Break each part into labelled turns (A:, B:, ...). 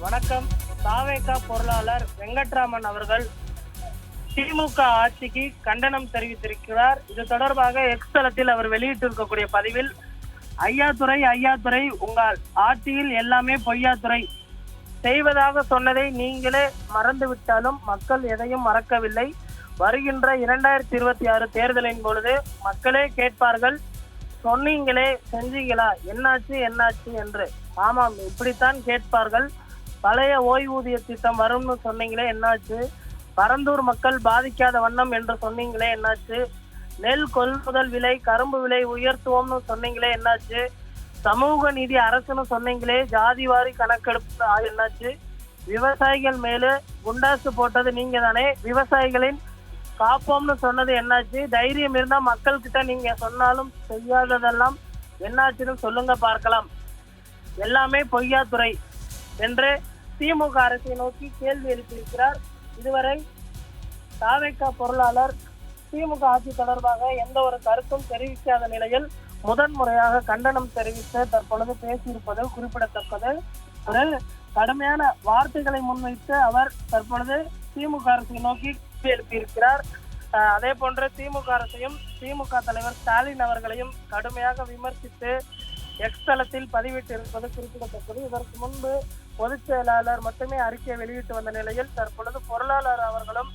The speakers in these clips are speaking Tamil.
A: வணக்கம். தாவேகா பொருளாளர் வெங்கட்ராமன் அவர்கள் திமுக ஆட்சிக்கு கண்டனம் தெரிவித்திருக்கிறார். இது தொடர்பாக எக்ஸ் தளத்தில் அவர் வெளியிட்டிருக்கக்கூடிய பதிவில் ஐயாத்துறை ஐயாத்துறை உங்கள் ஆட்சியில் எல்லாமே பொய்யாத்துறை செய்வதாக சொன்னதை நீங்களே மறந்துவிட்டாலும் மக்கள் எதையும் மறக்கவில்லை. வருகின்ற இரண்டாயிரத்தி இருபத்தி ஆறு தேர்தலின் பொழுது மக்களே கேட்பார்கள் சொன்னீங்களே செஞ்சீங்களா? என்னாச்சு என்னாச்சு? என்று. ஆமாம் இப்படித்தான் கேட்பார்கள். பழைய ஓய்வூதிய திட்டம் வரும்னு சொன்னீங்களே என்னாச்சு? பரந்தூர் மக்கள் பாதிக்காத வண்ணம் என்று சொன்னீங்களே என்னாச்சு? நெல் கொள்முதல் விலை கரும்பு விலை உயர்த்துவோம்னு சொன்னீங்களே என்னாச்சு? சமூக நீதி அரசுன்னு சொன்னீங்களே ஜாதிவாரி கணக்கெடுப்பு என்னாச்சு? விவசாயிகள் மேல குண்டாசு போட்டது நீங்க தானே விவசாயிகளின் காப்போம்னு சொன்னது என்னாச்சு? தைரியம் இருந்தா மக்கள் கிட்ட நீங்க சொன்னாலும் செய்யாததெல்லாம் என்னாச்சுன்னு சொல்லுங்க பார்க்கலாம். எல்லாமே பொய்யாத்துறை என்று திமுக அரசை நோக்கி கேள்வி எழுப்பியிருக்கிறார். இதுவரை தாவேக்கா பொருளாளர் திமுக ஆட்சி தொடர்பாக எந்த ஒரு கருத்தும் தெரிவிக்காத நிலையில் முதன்முறையாக கண்டனம் தெரிவித்து தற்பொழுது பேசியிருப்பது குறிப்பிடத்தக்கது. ஒரு கடுமையான வார்த்தைகளை முன்வைத்து அவர் தற்பொழுது திமுக அரசை நோக்கி கேள்வி எழுப்பியிருக்கிறார். அஹ் அதே போன்று திமுக அரசையும் திமுக தலைவர் ஸ்டாலின் அவர்களையும் கடுமையாக விமர்சித்து எக்ஸ் தளத்தில் பதிவிட்டிருப்பது குறிப்பிடத்தக்கது. இதற்கு முன்பு பொதுச் செயலாளர் மட்டுமே அறிக்கை வெளியிட்டு வந்த நிலையில் தற்பொழுது பொருளாளர் அவர்களும்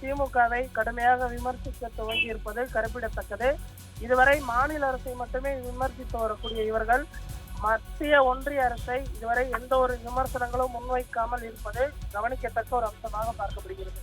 A: திமுகவை கடுமையாக விமர்சிக்க துவங்கி இருப்பது குறிப்பிடத்தக்கது இதுவரை மாநில அரசை மட்டுமே விமர்சித்து வரக்கூடிய இவர்கள் மத்திய ஒன்றிய அரசை இதுவரை எந்த ஒரு விமர்சனங்களும் முன்வைக்காமல் இருப்பது கவனிக்கத்தக்க ஒரு அம்சமாக பார்க்கப்படுகிறது.